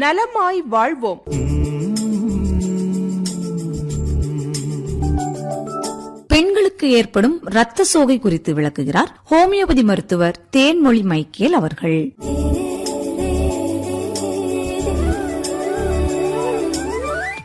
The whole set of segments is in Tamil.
நலமாய் வாழ்வோம். பெண்களுக்கு ஏற்படும் இரத்த சோகை குறித்து விளக்குகிறார் ஹோமியோபதி மருத்துவர் தேன்மொழி மைக்கேல் அவர்கள்.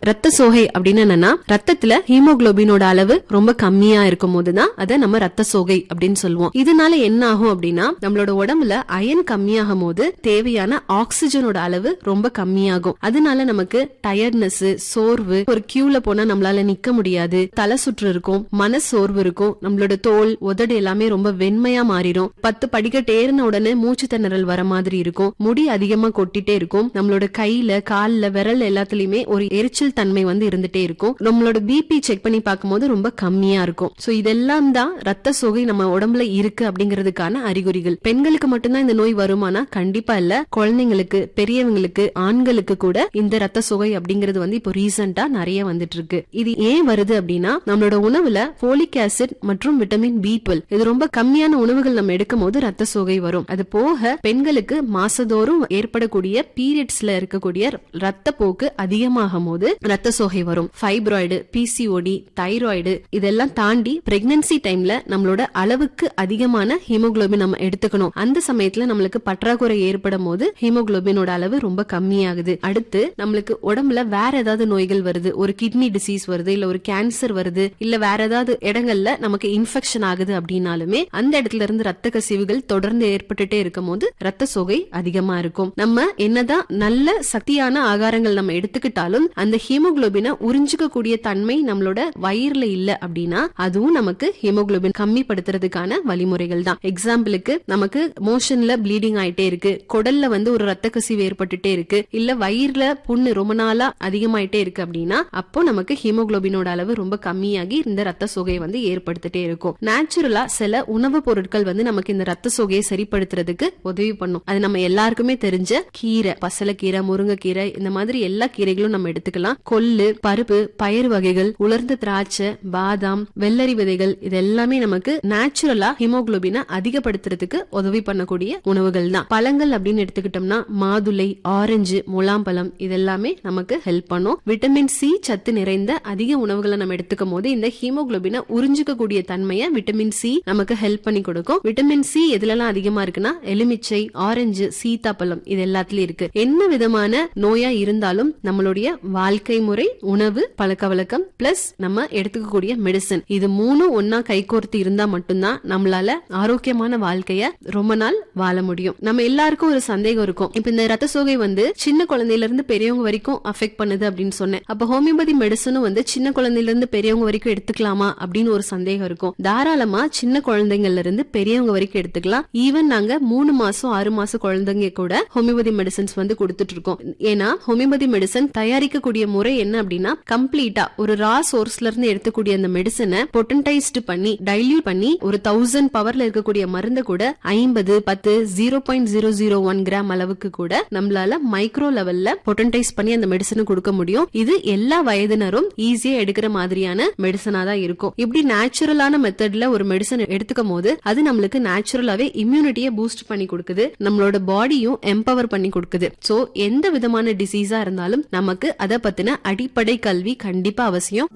ரத்த சோகை அப்படின்னு என்னன்னா ரத்தத்துல ஹீமோகுளோபினோட அளவு ரொம்ப கம்மியா இருக்கும் போதுதான் அதை நம்ம ரத்த சோகை அப்படின்னு சொல்லுவோம். இதனால என்ன ஆகும் அப்படின்னா நம்மளோட உடம்புல அயன் கம்மியாகும் போது தேவையான ஆக்சிஜனோட அளவு ரொம்ப கம்மியாகும். அதனால நமக்கு டயர்ட்னஸ் சோர்வு ஒரு கியூல போனா நம்மளால நிக்க முடியாது தலை சுற்று இருக்கும் மன சோர்வு இருக்கும் நம்மளோட தோல் உதடு எல்லாமே ரொம்ப வெண்மையா மாறிடும். பத்து படிக்கட்டு ஏறின உடனே மூச்சு திணறல் வர மாதிரி இருக்கும். முடி அதிகமா கொட்டிட்டே இருக்கும். நம்மளோட கையில கால்ல விரல் எல்லாத்துலயுமே ஒரு எரிச்சல் தன்மை வந்து இருந்துட்டே இருக்கும். நம்மளோட பிபி செக் பண்ணி பார்க்கும்போது ரொம்ப கம்மியா இருக்கும். சோ இதெல்லாம் தான் ரத்த சோகை நம்ம உடம்புல இருக்கு அப்படிங்கிறதுக்கான அறிகுறிகள். பெண்களுக்கு மட்டும்தான் இந்த நோய் வருமானா கண்டிப்பா இல்ல. குழந்தைங்களுக்கு பெரியவங்களுக்கு ஆண்களுக்கு கூட இந்த ரத்த சோகை அப்படிங்கிறது வந்து இப்போ ரீசெண்டா நிறைய வந்துட்டு இருக்கு இது ஏன் வருது அப்படின்னா நம்மளோட உணவுல போலிக் ஆசிட் மற்றும் விட்டமின் பி டுவெல் இது ரொம்ப கம்மியான உணவுகள் நம்ம எடுக்கும் போது ரத்த சோகை வரும். அது போக பெண்களுக்கு மாசதோறும் ஏற்படக்கூடிய பீரியட்ஸ்ல இருக்கக்கூடிய ரத்த போக்கு அதிகமாகும் போது ரத்த சோகை வரும். ஃபைப்ராய்டு பிசிஓடி தைராய்டு இதெல்லாம் தாண்டி பிரெக்னன்சி டைம்ல நம்மளோட அளவுக்கு அதிகமான ஹீமோகுளோபின் நம்ம எடுத்துக்கணும். அந்த சமயத்துல நம்மளுக்கு பற்றாக்குறை ஏற்படும் போது ஹீமோகுளோபினோட அளவு ரொம்ப கம்மியாகுது. அடுத்து நம்மளுக்கு உடம்புல வேற ஏதாவது நோய்கள் வருது. ஒரு கிட்னி டிசீஸ் வருது இல்ல ஒரு கேன்சர் வருது இல்ல வேற ஏதாவது இடங்கள்ல நமக்கு இன்ஃபெக்ஷன் ஆகுது அப்படின்னாலுமே அந்த இடத்துல இருந்து ரத்த கசிவுகள் தொடர்ந்து ஏற்பட்டுட்டே இருக்கும் போது ரத்த சோகை அதிகமா இருக்கும். நம்ம என்னதான் நல்ல சக்தியான ஆகாரங்கள் நம்ம எடுத்துக்கிட்டாலும் அந்த ஹீமோகுளோபினை உறிஞ்சிக்கக்கூடிய தன்மை நம்மளோட வயிறுல இல்ல அப்படின்னா அதுவும் நமக்கு ஹீமோகுளோபின் கம்மிப்படுத்துறதுக்கான வழிமுறைகள் தான். எக்ஸாம்பிளுக்கு நமக்கு மோஷன்ல ப்ளீடிங் ஆயிட்டே இருக்கு. குடல்ல வந்து ஒரு ரத்த கசிவு ஏற்பட்டுட்டே இருக்கு. இல்ல வயிறுல புண்ணு ரொம்ப நாளா அதிகமாயிட்டே இருக்கு அப்படின்னா அப்போ நமக்கு ஹீமோகுளோபினோட அளவு ரொம்ப கம்மியாகி இந்த ரத்த சோகையை வந்து ஏற்படுத்திட்டே இருக்கும். நேச்சுரலா சில உணவுப் பொருட்கள் வந்து நமக்கு இந்த ரத்த சோகையை சரிப்படுத்துறதுக்கு உதவி பண்ணும். அது நம்ம எல்லாருக்குமே தெரிஞ்ச கீரை பசலக்கீரை முருங்கைக்கீரை இந்த மாதிரி எல்லா கீரைகளும் நம்ம எடுத்துக்கலாம். கொள்ளு பருப்பு பயிர் வகைகள் உலர்ந்த திராட்சை பாதாம் வெள்ளரி விதைகள் இது எல்லாமே நமக்கு நேச்சுரலா ஹீமோகுளோபினை அதிகப்படுத்துறதுக்கு உதவி பண்ணக்கூடிய உணவுகள் தான். பழங்கள் அப்படின்னு எடுத்துக்கிட்டோம்னா மாதுளை ஆரஞ்சு முலாம்பழம் இதெல்லாமே நமக்கு ஹெல்ப் பண்ணும். விட்டமின் சி சத்து நிறைந்த அதிக உணவுகளை நம்ம எடுத்துக்கும் போது இந்த ஹீமோகுளோபினை உறிஞ்சிக்கக்கூடிய தன்மையை விட்டமின் சி நமக்கு ஹெல்ப் பண்ணி கொடுக்கும். விட்டமின் சி எதுலலாம் அதிகமா இருக்குன்னா எலுமிச்சை ஆரஞ்சு சீத்தாப்பழம் இது எல்லாத்துலயும் இருக்கு. என்ன விதமான நோயா இருந்தாலும் நம்மளுடைய வாழ்க்கை வாழ்க்கை முறை உணவு பழக்க வழக்கம் பிளஸ் நம்ம எடுத்துக்கக்கூடிய மெடிசன் இது மூணும் ஒன்னா கைகோர்த்து இருந்தா மட்டும்தான் நம்மளால ஆரோக்கியமான வாழ்க்கைய ரொம்ப நாள் வாழ முடியும். நம்ம எல்லாருக்கும் ஒரு சந்தேகம் இருக்கும். இப்ப இந்த ரத்த சோகை வந்து சின்ன குழந்தையில இருந்து பெரியவங்க வரைக்கும் அஃபெக்ட் பண்ணுது அப்படின்னு சொன்னேன். அப்ப ஹோமியோபதி மெடிசனும் வந்து சின்ன குழந்தையில இருந்து பெரியவங்க வரைக்கும் எடுத்துக்கலாமா அப்படின்னு ஒரு சந்தேகம் இருக்கும். தாராளமா சின்ன குழந்தைங்கள்ல இருந்து பெரியவங்க வரைக்கும் எடுத்துக்கலாம். ஈவன் நாங்க மூணு மாசம் ஆறு மாசம் குழந்தைங்க கூட ஹோமியோபதி மெடிசன்ஸ் வந்து கொடுத்துட்டு இருக்கோம். ஏன்னா ஹோமியோபதி மெடிசன் தயாரிக்கக்கூடிய முறை என்ன அப்படின்னா கம்ப்ளீட்டா ஒரு ரா சோர்ஸ்ல இருந்து எடுத்துக்கூடிய அந்த மெடிசனை பொட்டன்டைஸ்டு பண்ணி டைல்யூட் பண்ணி ஒரு தௌசண்ட் பவர்ல இருக்கக்கூடிய மருந்தை கூட ஐம்பது பத்து zero point zero zero one gram அளவுக்கு கூட நம்மளால மைக்ரோ லெவல்ல பொட்டன்டைஸ் பண்ணி அந்த மெடிசனை கொடுக்க முடியும். இது எல்லா வயதினரும் ஈஸியா எடுக்கிற மாதிரியான மெடிசனா தான் இருக்கும். இப்படி நேச்சுரலான மெத்தட்ல ஒரு மெடிசன் எடுத்துக்கும் போது அது நம்மளுக்கு நேச்சுரலாவே இம்யூனிட்டியை பூஸ்ட் பண்ணி கொடுக்குது. நம்மளோட பாடியும் எம்பவர் பண்ணி கொடுக்குது. சோ எந்த விதமான டிசீஸா இருந்தாலும் நமக்கு அதை பத்தின அடிப்படை கல்வி கண்டிப்பா அவசியம்.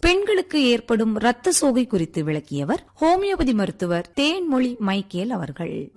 பெண்களுக்கு ஏற்படும் இரத்த சோகை குறித்து விளக்கியவர் ஹோமியோபதி மருத்துவர் தேன்மொழி மைக்கேல் அவர்கள்.